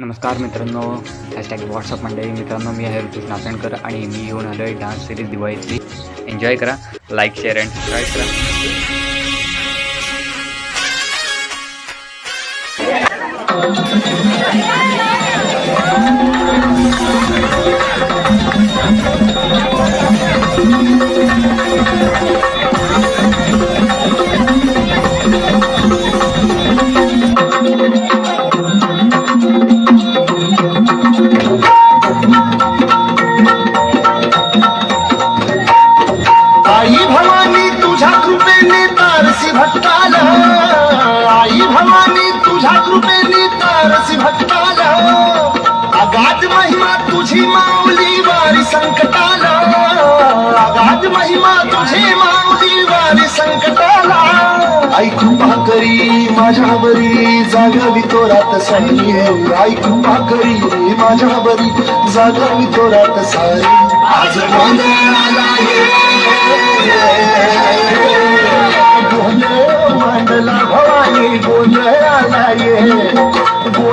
नमस्कार मित्रांनो hashtag WhatsApp मंडळी. मित्रांनो मी आहे ऋतुष नाचणकर आणि मी येऊन आलो आहे डान्स सिरीज दिवाळीतली. एन्जॉय करा लाईक शेअर अँड सबस्क्राईब करा. आई भवानी तुझ्या कृपेने तारसी भक्ताला आई भवानी तुझ्या कृपेने तारसी भक्ताला अगाध महिमा तुझी माऊली वारी संकटाला. अगाध महिमा तुझी माऊली वारी संकटाला. आई कृपा करी माझ्यावरी जागावी तोरात सारी आई कृपा करी माझ्यावरी जागावी तोरात सारी आज गोंधळाला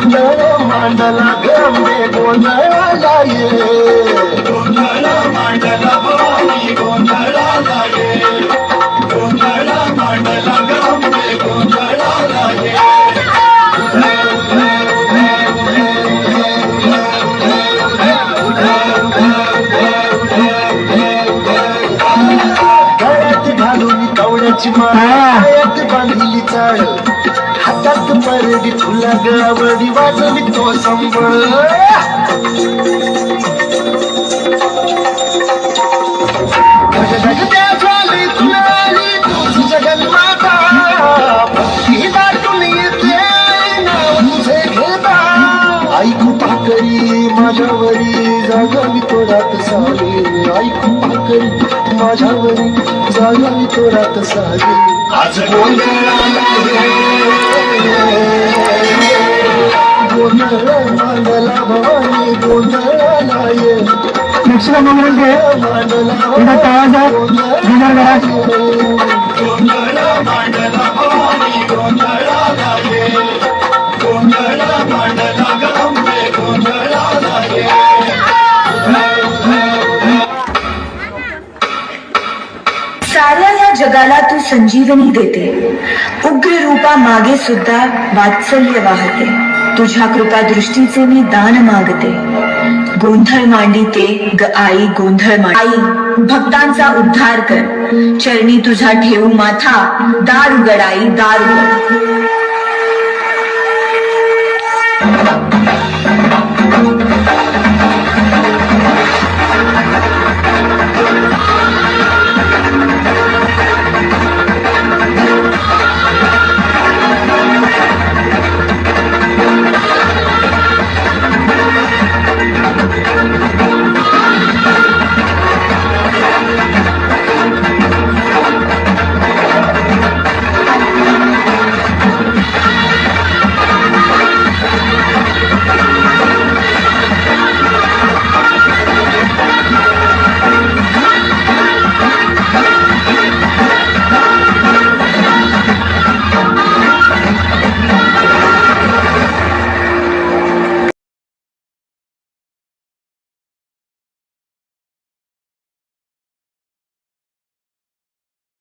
गोंधळ मांडला गंबे गोंधळाला ये. गोंधळ मांडला भवानी गोंधळाला ये. गोंधळ मांडला गंबे गोंधळाला ये. गळ्यात घालून कवड्याची माळ्यात बांधली चाळ. हातात परडी फुला गळावडी वाजली तो संबळ. गजगजत्या ज्वाली फुलाली तुझी जगन्माता भक्ती दाटून येते नाव तुझे माझ्यावरी जागा मी तो रात कृपा आज बोल गोंधळ मांडला इथं गोंधळाला ये साऱ्या या जगाला तू संजीवनी देते. उग्र रूपा मागे सुद्धा वात्सल्य वाहते. तुझ्या कृपा दृष्टीचे मी दान मागते. गोंधळ मांडीते ग आई गोंधळ मांड आई भक्तांचा उद्धार कर. चरणी तुझा ठेवू माथा दार उघड आई दार उघड.